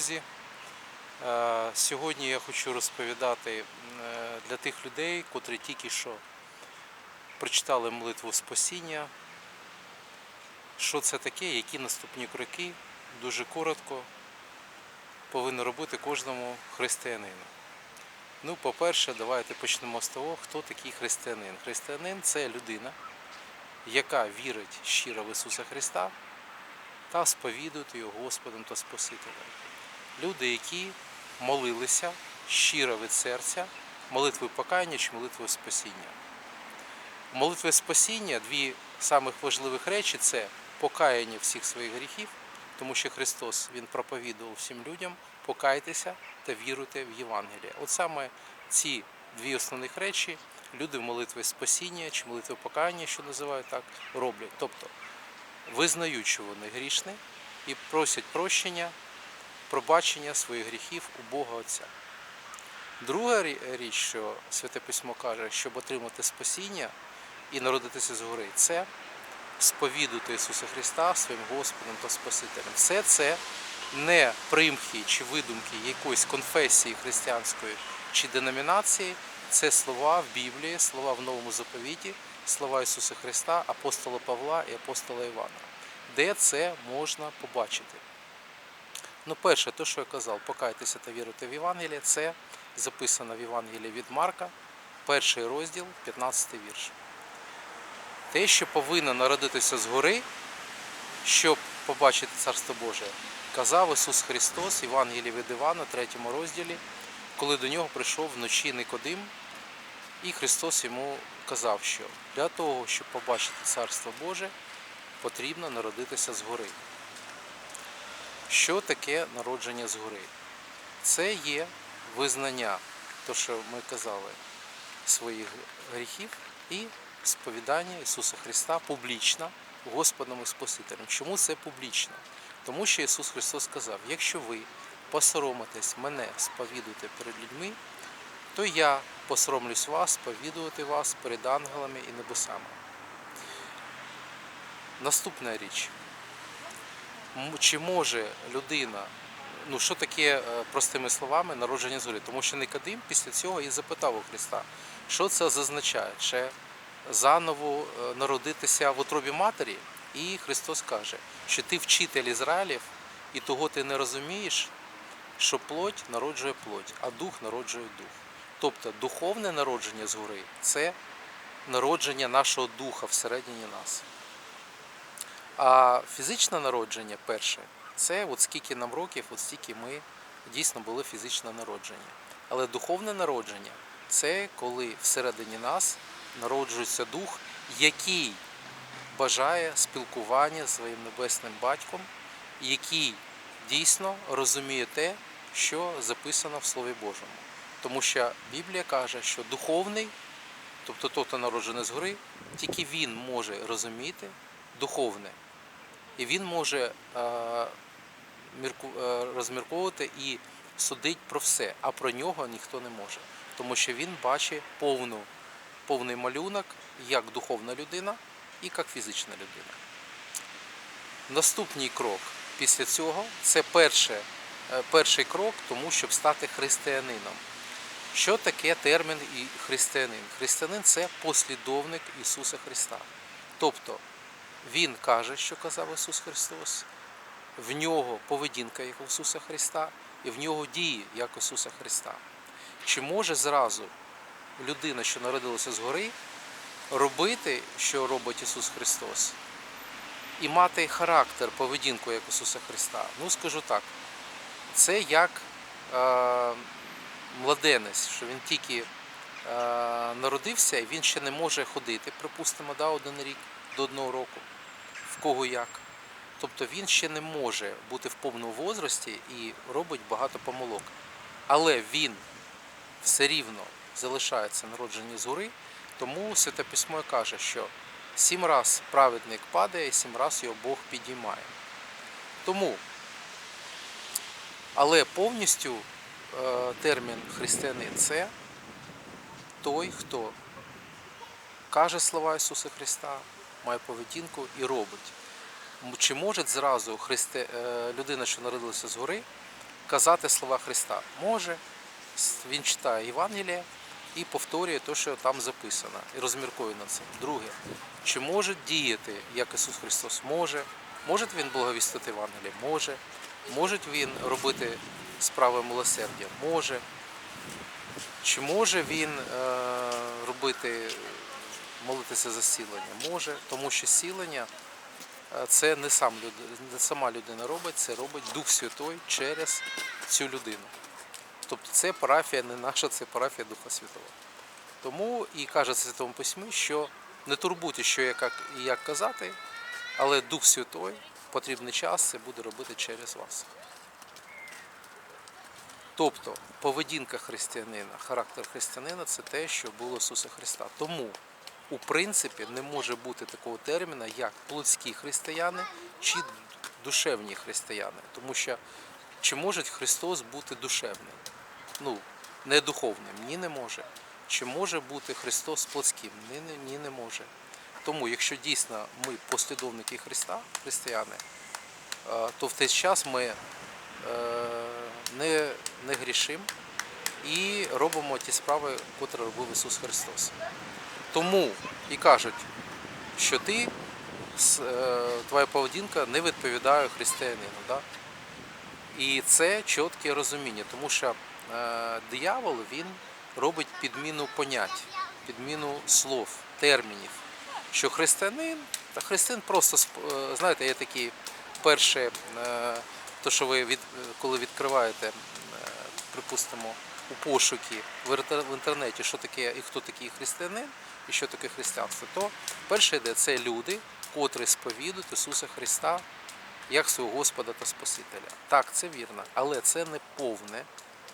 друзі, е, сьогодні я хочу розповідати е, для тих людей, котрі тільки що прочитали молитву спасіння, що це таке, які наступні кроки, дуже коротко повинен робити кожному християнину. Ну, по-перше, давайте почнемо з того, хто такий християнин. Християнин це людина, яка вірить щиро в Ісуса Христа та сповідує його Господом та Спасителем. Люди, які молилися щиро від серця, молитвою покаяння чи молитвою спасіння. У молитві спасіння дві самих важливих речі це покаяння всіх своїх гріхів, тому що Христос Він проповідував всім людям покайтеся та віруйте в Євангеліє. От саме ці дві основних речі люди в молитві спасіння чи молитві покаяння, що називають так, роблять. Тобто визнають, що вони грішні, і просять прощення, пробачення своїх гріхів у Бога Отця. Друга річ, що Святе Письмо каже, щоб отримати спасіння і народитися згори, це сповідувати Ісуса Христа своїм Господом та Спасителем. Все це не примхи чи видумки якоїсь конфесії християнської чи деномінації, це слова в Біблії, слова в Новому заповіті, слова Ісуса Христа, апостола Павла і апостола Івана. Де це можна побачити? Ну, перше, те, що я казав, покайтеся та віруйте в Євангеліє, це записано в Євангелії від Марка, перший розділ, 15 вірш. Те, що повинно народитися згори, щоб побачити Царство Боже, казав Ісус Христос, Євангелії від Івана, 3 розділі, коли до нього прийшов вночі Никодим, і Христос йому казав, що для того, щоб побачити Царство Боже, потрібно народитися згори. Що таке народження згори? Це є визнання, то, що ми казали, своїх гріхів і сповідання Ісуса Христа публічно Господом і Спасителем. Чому це публічно? Тому що Ісус Христос сказав: якщо ви посоромитесь мене сповідувати перед людьми, то я посоромлюсь вас сповідувати вас перед ангелами і небесами. Наступна річ. Чи може людина, ну що таке е, простими словами народження зорі? Тому що Никодим після цього і запитав у Христа, що це означає? Чи заново е, народитися в утробі матері? І Христос каже, що ти вчитель Ізраїлів, і того ти не розумієш, що плоть народжує плоть, а дух народжує дух. Тобто духовне народження згори це народження нашого духа всередині нас. А фізичне народження перше, це от скільки нам років, от стільки ми дійсно були фізично народжені. Але духовне народження це коли всередині нас народжується дух, який бажає спілкування з своїм небесним батьком, який дійсно розуміє те, що записано в Слові Божому. Тому що Біблія каже, що духовний, тобто той, хто народжений згори, тільки він може розуміти духовне. І він може е, е, розмірковувати і судити про все, а про нього ніхто не може. Тому що він бачить повну, повний малюнок як духовна людина і як фізична людина. Наступний крок після цього це перше, е, перший крок, тому щоб стати християнином. Що таке термін і християнин? Християнин це послідовник Ісуса Христа. Тобто Він каже, що казав Ісус Христос, в нього поведінка як Ісуса Христа, і в нього дії як Ісуса Христа. Чи може зразу людина, що народилася згори, робити, що робить Ісус Христос, і мати характер, поведінку як Ісуса Христа? Ну, скажу так, це як е, младенець, що він тільки е, народився, і він ще не може ходити, припустимо, да, один рік до одного року, кого як. Тобто він ще не може бути в повному возрасті і робить багато помилок. Але він все рівно залишається народжені згори, тому Святе Письмо каже, що сім раз праведник падає, і сім раз його Бог підіймає. Тому, але повністю е, термін християнин це той, хто каже слова Ісуса Христа, має поведінку і робить. Чи може зразу христи... е, людина, що народилася згори, казати слова Христа? Може. Він читає Євангеліє і повторює те, що там записано, і розміркує над цим. Друге, чи може діяти, як Ісус Христос? Може. Може він благовістити Євангеліє? Може. Може він робити справи милосердя? Може. Чи може він е, робити, молитися за зцілення? Може, тому що зцілення е, це не, сам, не сама людина робить, це робить Дух Святой через цю людину. Тобто це парафія не наша, це парафія Духа Святого. Тому і каже Святому Письмі, що не турбуйте, що як, як казати, але Дух Святой потрібний час це буде робити через вас. Тобто поведінка християнина, характер християнина це те, що було Ісуса Христа. Тому, у принципі, не може бути такого терміна, як плотські християни чи душевні християни. Тому що чи може Христос бути душевним? Ну, не духовним? Ні, не може. Чи може бути Христос плотським? Ні, ні, не може. Тому, якщо дійсно ми послідовники Христа, християни, е, то в той час ми е, не, не грішимо і робимо ті справи, котрі робив Ісус Христос. Тому і кажуть, що ти, е, твоя поведінка не відповідає християнину. Да? І це чітке розуміння, тому що е, диявол він робить підміну понять, підміну слов, термінів. Що християнин, та християн просто е, знаєте, є такі перші, е, то що ви від, коли відкриваєте, припустимо, у пошуки в інтернеті, що таке і хто такий християнин, і що таке християнство, то перше йде це люди, котрі сповідують Ісуса Христа як свого Господа та Спасителя. Так, це вірно, але це не повне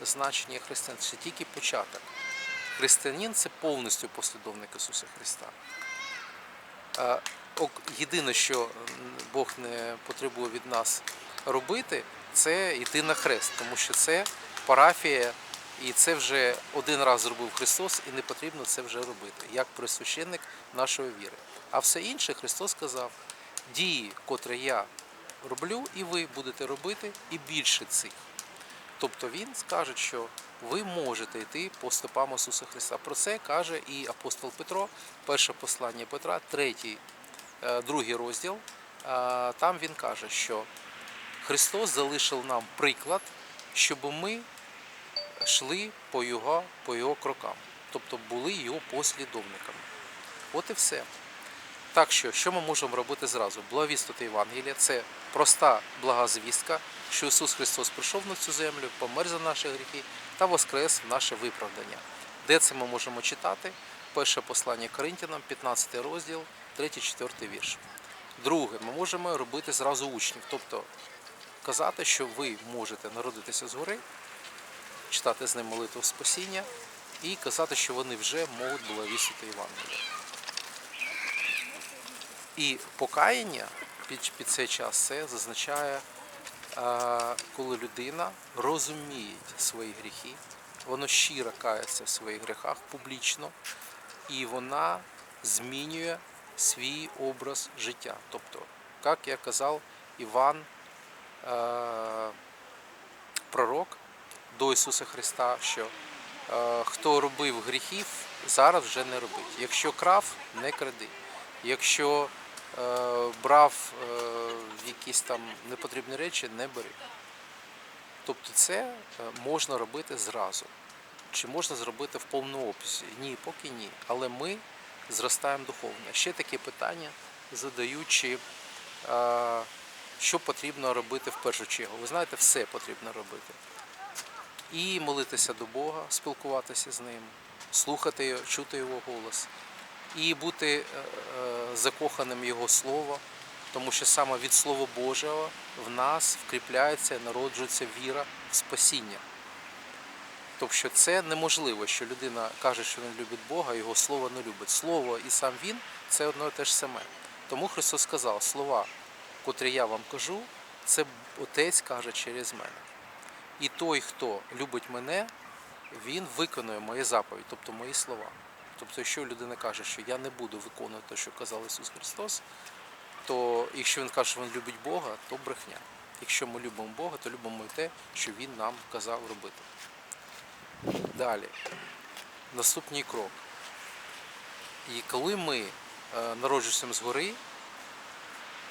значення християнства, це тільки початок. Християнин це повністю послідовник Ісуса Христа. Єдине, що Бог не потребує від нас робити, це йти на хрест, тому що це парафія, і це вже один раз зробив Христос, і не потрібно це вже робити, як присвященник нашої віри. А все інше Христос сказав: дії, котрі я роблю, і ви будете робити, і більше цих. Тобто він скаже, що ви можете йти по стопам Ісуса Христа. Про це каже і апостол Петро, перше послання Петра, третій, е, другий розділ. Е, Там він каже, що Христос залишив нам приклад, щоб ми йшли по його, по його крокам, тобто були його послідовниками. От і все. Так що, що ми можемо робити зразу? Благовістити Євангелія це проста блага звістка, що Ісус Христос прийшов на цю землю, помер за наші гріхи та воскрес в наше виправдання. Де це ми можемо читати? Перше послання Коринтянам, 15 розділ, 3-4 вірш. Друге, ми можемо робити зразу учнів, тобто казати, що ви можете народитися згори, читати з ним молитву спасіння і казати, що вони вже можуть благовістити Євангелія. І покаяння під, під цей час це зазначає, е, коли людина розуміє свої гріхи, вона щиро кається в своїх гріхах публічно, і вона змінює свій образ життя. Тобто, як я казав, Іван, е, пророк до Ісуса Христа, що е, хто робив гріхів, зараз вже не робить. Якщо крав, не кради. Якщо е, брав е, якісь там непотрібні речі, не бери. Тобто це можна робити зразу. Чи можна зробити в повному обсязі? Ні, поки ні. Але ми зростаємо духовно. Ще таке питання задають, чи е, що потрібно робити в першу чергу. Ви знаєте, все потрібно робити. І молитися до Бога, спілкуватися з ним, слухати, його, чути його голос, і бути е, е, закоханим Його Слово, тому що саме від Слова Божого в нас вкріпляється і народжується віра в спасіння. Тобто це неможливо, що людина каже, що не любить Бога, його слово не любить. Слово і сам він це одно і те ж саме. Тому Христос сказав, слова, котрі я вам кажу, це Отець каже через мене. І той, хто любить мене, він виконує мої заповіді, тобто мої слова. Тобто, якщо людина каже, що я не буду виконувати те, що казав Ісус Христос, то якщо він каже, що він любить Бога, то брехня. Якщо ми любимо Бога, то любимо і те, що Він нам вказав робити. Далі. Наступний крок. І коли ми е, народжуємося згори,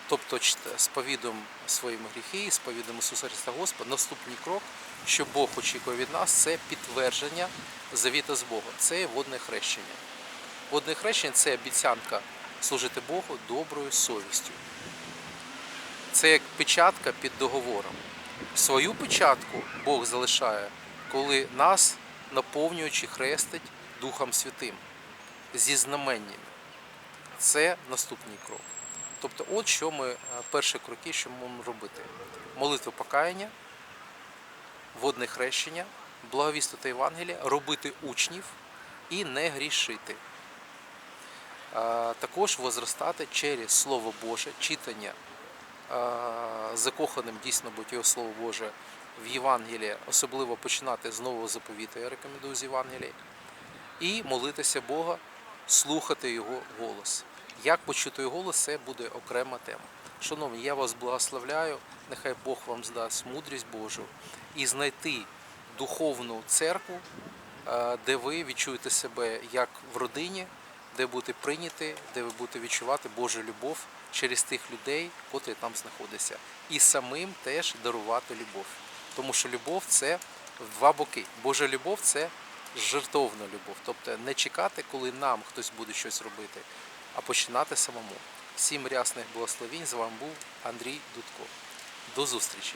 тобто чт- сповідуємо свої гріхи, сповідуємо Ісуса Христа Господа, наступний крок, що Бог очікує від нас, це підтвердження завіта з Богом. Це водне хрещення. Водне хрещення це обіцянка служити Богу доброю совістю. Це як печатка під договором. Свою печатку Бог залишає, коли нас, наповнюючи, хрестить Духом Святим зі знаменнями. Це наступний крок. Тобто, от що ми, е, перші кроки, що ми можемо робити: молитва покаяння, водне хрещення, благовістити Євангелія, робити учнів і не грішити. Також возростати через Слово Боже, читання закоханим дійсно його Слово Боже в Євангелії, особливо починати з нового заповіту, я рекомендую з Євангелії, і молитися Бога, слухати Його голос. Як почути його голос, це буде окрема тема. Шановні, я вас благословляю, нехай Бог вам здасть мудрість Божу і знайти духовну церкву, е, де ви відчуєте себе як в родині, де будете прийняті, де ви будете відчувати Божу любов через тих людей, котрі там знаходяться, і самим теж дарувати любов. Тому що любов це в два боки. Божа любов це жертовна любов. Тобто не чекати, коли нам хтось буде щось робити, а починати самому. Всім рясних благословінь З вами був Андрій Дудко. До зустрічі!